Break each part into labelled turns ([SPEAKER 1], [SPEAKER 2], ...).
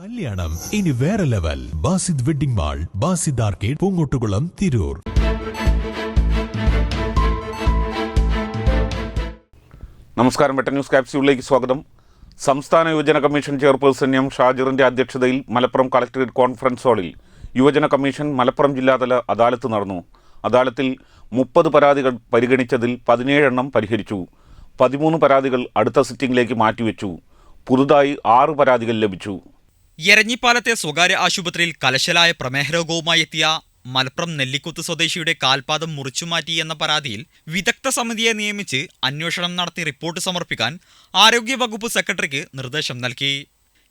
[SPEAKER 1] കല്യാണം. ഇനി വേറെ level. Basid wedding mall Basid arcade Poongottukulam Tirur.
[SPEAKER 2] നമസ്കാരം. വെട്ട ന്യൂസ് ക്യാപ്സ്യൂളിലേക്ക് സ്വാഗതം. സംസ്ഥാന യുവജന കമ്മീഷൻ ചെയർപേഴ്സൺ എം ഷാജിറിന്റെ അധ്യക്ഷതയിൽ മലപ്പുറം കളക്ടറേറ്റ് കോൺഫറൻസ് ഹാളിൽ യുവജന കമ്മീഷൻ മലപ്പുറം ജില്ലാതല അദാലത്ത് നടന്നു. അദാലത്തിൽ മുപ്പത് പരാതികൾ പരിഗണിച്ചതിൽ പതിനേഴെണ്ണം പരിഹരിച്ചു. പതിമൂന്ന് പരാതികൾ അടുത്ത സിറ്റിംഗിലേക്ക് മാറ്റിവെച്ചു. പുതുതായി ആറ് പരാതികൾ ലഭിച്ചു.
[SPEAKER 3] എരഞ്ഞിപ്പാലത്തെ സ്വകാര്യ ആശുപത്രിയിൽ കലശലായ പ്രമേഹരോഗവുമായി എത്തിയ മലപ്പുറം നെല്ലിക്കുത്ത് സ്വദേശിയുടെ കാൽപാദം മുറിച്ചുമാറ്റി എന്ന പരാതിയിൽ വിദഗ്ധ സമിതിയെ നിയമിച്ച് അന്വേഷണം നടത്തി റിപ്പോർട്ട് സമർപ്പിക്കാൻ ആരോഗ്യവകുപ്പ് സെക്രട്ടറിക്ക് നിർദ്ദേശം നൽകി.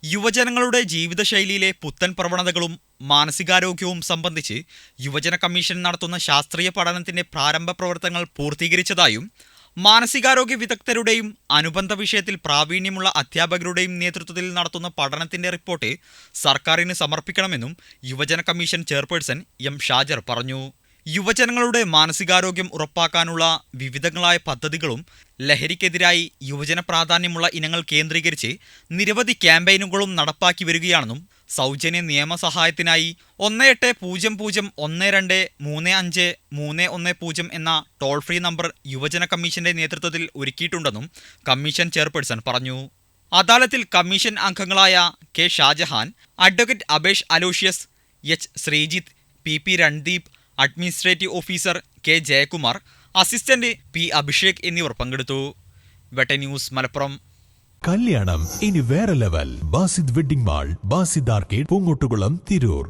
[SPEAKER 3] യുവജനങ്ങളുടെ ജീവിതശൈലിയിലെ പുത്തൻ പ്രവണതകളും മാനസികാരോഗ്യവും സംബന്ധിച്ച് യുവജന കമ്മീഷൻ നടത്തുന്ന ശാസ്ത്രീയ പഠനത്തിന്റെ പ്രാരംഭ പ്രവർത്തനങ്ങൾ പൂർത്തീകരിച്ചതായും മാനസികാരോഗ്യ വിദഗ്ധരുടെയും അനുബന്ധ വിഷയത്തിൽ പ്രാവീണ്യമുള്ള അധ്യാപകരുടെയും നേതൃത്വത്തിൽ നടത്തുന്ന പഠനത്തിന്റെ റിപ്പോർട്ട് സർക്കാരിന് സമർപ്പിക്കണമെന്നും യുവജന കമ്മീഷൻ ചെയർപേഴ്സൺ എം ഷാജർ പറഞ്ഞു. യുവജനങ്ങളുടെ മാനസികാരോഗ്യം ഉറപ്പാക്കാനുള്ള വിവിധങ്ങളായ പദ്ധതികളും ലഹരിക്കെതിരായി യുവജന പ്രാധാന്യമുള്ള ഇനങ്ങൾ കേന്ദ്രീകരിച്ച് നിരവധി ക്യാമ്പയിനുകളും നടപ്പാക്കി വരികയാണെന്നും സൗജന്യ നിയമസഹായത്തിനായി ഒന്ന് എട്ട് പൂജ്യം പൂജ്യം ഒന്ന് രണ്ട് മൂന്ന് അഞ്ച് മൂന്ന് ഒന്ന് പൂജ്യം എന്ന ടോൾ ഫ്രീ നമ്പർ യുവജന കമ്മീഷന്റെ നേതൃത്വത്തിൽ ഒരുക്കിയിട്ടുണ്ടെന്നും കമ്മീഷൻ ചെയർപേഴ്സൺ പറഞ്ഞു. അദാലത്തിൽ കമ്മീഷൻ അംഗങ്ങളായ K Shajahan advocate Abesh Aloysius H Sreejith P P Randeep administrative officer K Jayakumar assistant P Abhishek എന്നിവർ പങ്കെടുത്തു. വെട്ടന്യൂസ് മലപ്പുറം.
[SPEAKER 1] കല്യാണം. ഇനി വേറെ level Basid wedding mall Basid arcade Poongottukulam Tirur.